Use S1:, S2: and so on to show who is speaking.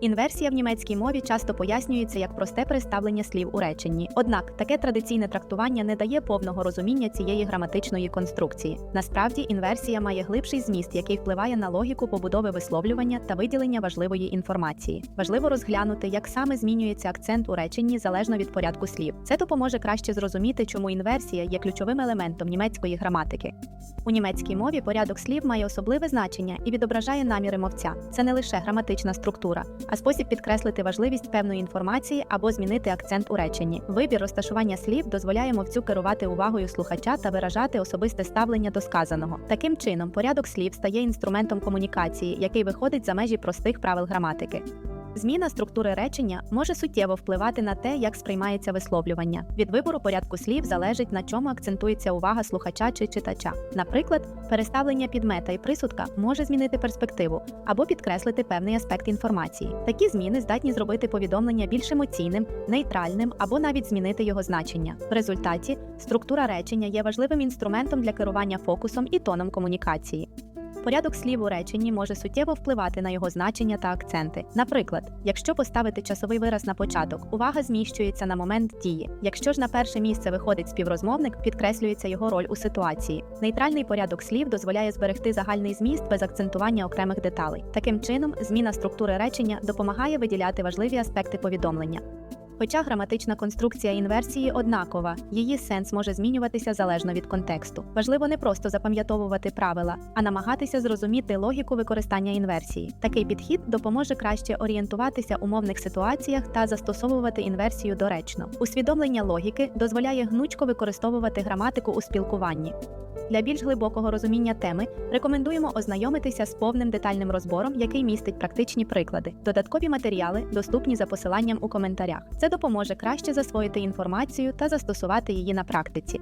S1: Інверсія в німецькій мові часто пояснюється як просте переставлення слів у реченні. Однак таке традиційне трактування не дає повного розуміння цієї граматичної конструкції. Насправді, інверсія має глибший зміст, який впливає на логіку побудови висловлювання та виділення важливої інформації. Важливо розглянути, як саме змінюється акцент у реченні залежно від порядку слів. Це допоможе краще зрозуміти, чому інверсія є ключовим елементом німецької граматики. У німецькій мові порядок слів має особливе значення і відображає наміри мовця. Це не лише граматична структура, а спосіб підкреслити важливість певної інформації або змінити акцент у реченні. Вибір розташування слів дозволяє мовцю керувати увагою слухача та виражати особисте ставлення до сказаного. Таким чином, порядок слів стає інструментом комунікації, який виходить за межі простих правил граматики. Зміна структури речення може суттєво впливати на те, як сприймається висловлювання. Від вибору порядку слів залежить на чому акцентується увага слухача чи читача. Наприклад, переставлення підмета і присудка може змінити перспективу або підкреслити певний аспект інформації. Такі зміни здатні зробити повідомлення більш емоційним, нейтральним або навіть змінити його значення. В результаті структура речення є важливим інструментом для керування фокусом і тоном комунікації. Порядок слів у реченні може суттєво впливати на його значення та акценти. Наприклад, якщо поставити часовий вираз на початок, увага зміщується на момент дії. Якщо ж на перше місце виходить співрозмовник, підкреслюється його роль у ситуації. Нейтральний порядок слів дозволяє зберегти загальний зміст без акцентування окремих деталей. Таким чином, зміна структури речення допомагає виділяти важливі аспекти повідомлення. Хоча граматична конструкція інверсії однакова, її сенс може змінюватися залежно від контексту. Важливо не просто запам'ятовувати правила, а намагатися зрозуміти логіку використання інверсії. Такий підхід допоможе краще орієнтуватися у мовних ситуаціях та застосовувати інверсію доречно. Усвідомлення логіки дозволяє гнучко використовувати граматику у спілкуванні. Для більш глибокого розуміння теми рекомендуємо ознайомитися з повним детальним розбором, який містить практичні приклади. Додаткові матеріали доступні за посиланням у коментарях. Це допоможе краще засвоїти інформацію та застосувати її на практиці.